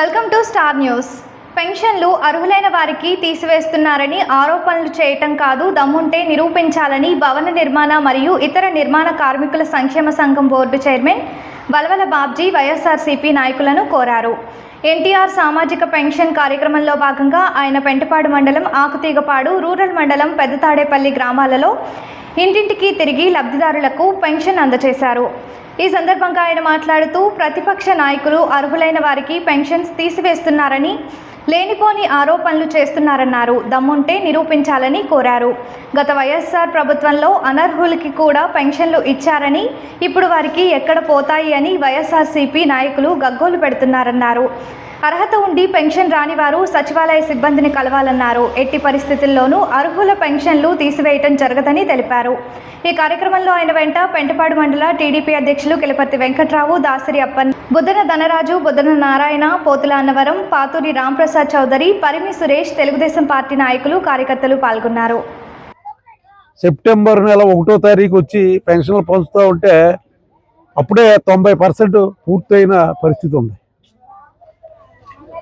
Welcome to star news. పెన్షన్లు అర్హులైన వారికి తీసివేస్తున్నారని ఆరోపణలు చేయటం కాదు దమ్ముంటే నిరూపించాలని భవన నిర్మాణ మరియు ఇతర నిర్మాణ కార్మికుల సంక్షేమ సంఘం board chairman Valavala Babji YSRCP నాయకులను కోరారు. ఎన్టీఆర్ సామాజిక పెన్షన్ కార్యక్రమంలో భాగంగా ఆయన పెంటపాడు మండలం ఆకుతీగపాడు రూరల్ మండలం పెద్దతాడేపల్లి గ్రామాలలో ఇంటింటికి తిరిగి లబ్ధిదారులకు పెన్షన్ అందజేశారు. ఈ సందర్భంగా ఆయన మాట్లాడుతూ ప్రతిపక్ష నాయకులు అర్హులైన వారికి పెన్షన్స్ తీసివేస్తున్నారని లేనిపోని ఆరోపణలు చేస్తున్నారన్నారు. దమ్ముంటే నిరూపించాలని కోరారు. గత వైఎస్ఆర్ ప్రభుత్వంలో అనర్హులకి కూడా పెన్షన్లు ఇచ్చారని ఇప్పుడు వారికి ఎక్కడ పోతాయి అని వైఎస్ఆర్సీపీ నాయకులు గగ్గోలు పెడుతున్నారన్నారు. అర్హత ఉండి పెన్షన్ రాని వారు సచివాలయ సిబ్బందిని కలవాలన్నారు. ఎట్టి పరిస్థితుల్లోనూ అర్హుల పెన్షన్లు తీసివేయటం జరగదని తెలిపారు. ఈ కార్యక్రమంలో ఆయన వెంట పెంటపాడు మండల టీడీపీ అధ్యక్షులు కిలపర్తి వెంకట్రావు దాసరి అప్పన్ బుద్ధన ధనరాజు బుద్ధన నారాయణ పోతుల అన్నవరం పాతూరి రాంప్రసాద్ చౌదరి పరిమి సురేష్ తెలుగుదేశం పార్టీ నాయకులు కార్యకర్తలు పాల్గొన్నారు. సెప్టెంబర్ నెల ఒకటో తారీఖు వచ్చి పెన్షన్లు పంచుతూ ఉంటే అప్పుడే తొంభై పర్సెంట్ పూర్తయిన పరిస్థితి ఉంది.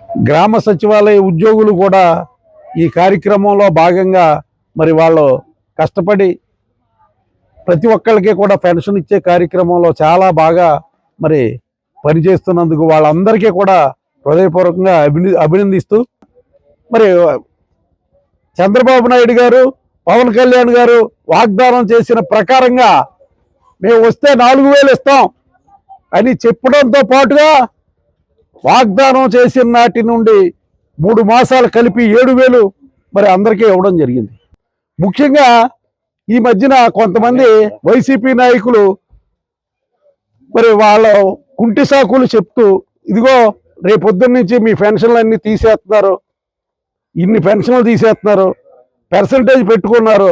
గ్రామ సచివాలయ ఉద్యోగులు కూడా ఈ కార్యక్రమంలో భాగంగా మరి వాళ్ళు కష్టపడి ప్రతి ఒక్కరికి కూడా పెన్షన్ ఇచ్చే కార్యక్రమంలో చాలా బాగా మరి పనిచేస్తున్నందుకు వాళ్ళందరికీ కూడా హృదయపూర్వకంగా అభిని అభినందిస్తూ మరి చంద్రబాబు నాయుడు గారు పవన్ కళ్యాణ్ గారు వాగ్దానం చేసిన ప్రకారంగా మేము వస్తే నాలుగు వేలు ఇస్తాం అని చెప్పడంతో పాటుగా వాగ్దానం చేసిన నాటి నుండి మూడు మాసాలు కలిపి ఏడు వేలు మరి అందరికీ ఇవ్వడం జరిగింది. ముఖ్యంగా ఈ మధ్యన కొంతమంది వైసీపీ నాయకులు మరి వాళ్ళ కుంటి సాకులు చెప్తూ ఇదిగో రేపొద్దున్న నుంచి మీ పెన్షన్లు అన్నీ తీసేస్తున్నారు. ఇన్ని పెన్షన్లు తీసేస్తున్నారు. పర్సంటేజ్ పెట్టుకున్నారు.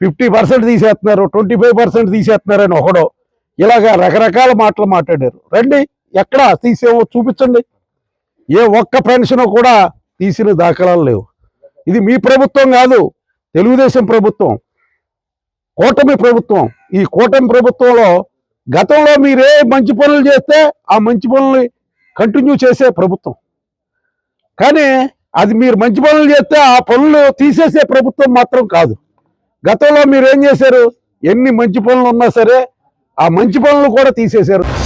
ఫిఫ్టీ పర్సెంట్ తీసేస్తున్నారు. ట్వంటీ ఫైవ్ పర్సెంట్ తీసేస్తున్నారని ఒకడు ఇలాగా రకరకాల మాటలు మాట్లాడారు. రండి. ఎక్కడ తీసేవో చూపించండి. ఏ ఒక్క పెన్షన్ కూడా తీసిన దాఖలాలు లేవు. ఇది మీ ప్రభుత్వం కాదు తెలుగుదేశం ప్రభుత్వం కూటమి ప్రభుత్వం. ఈ కూటమి ప్రభుత్వంలో గతంలో మీరే మంచి పనులు చేస్తే ఆ మంచి పనుల్ని కంటిన్యూ చేసే ప్రభుత్వం. కానీ అది మీరు మంచి పనులు చేస్తే ఆ పనులు తీసేసే ప్రభుత్వం మాత్రం కాదు. గతంలో మీరు ఏం చేశారు? ఎన్ని మంచి పనులు ఉన్నా సరే ఆ మంచి పనులు కూడా తీసేశారు.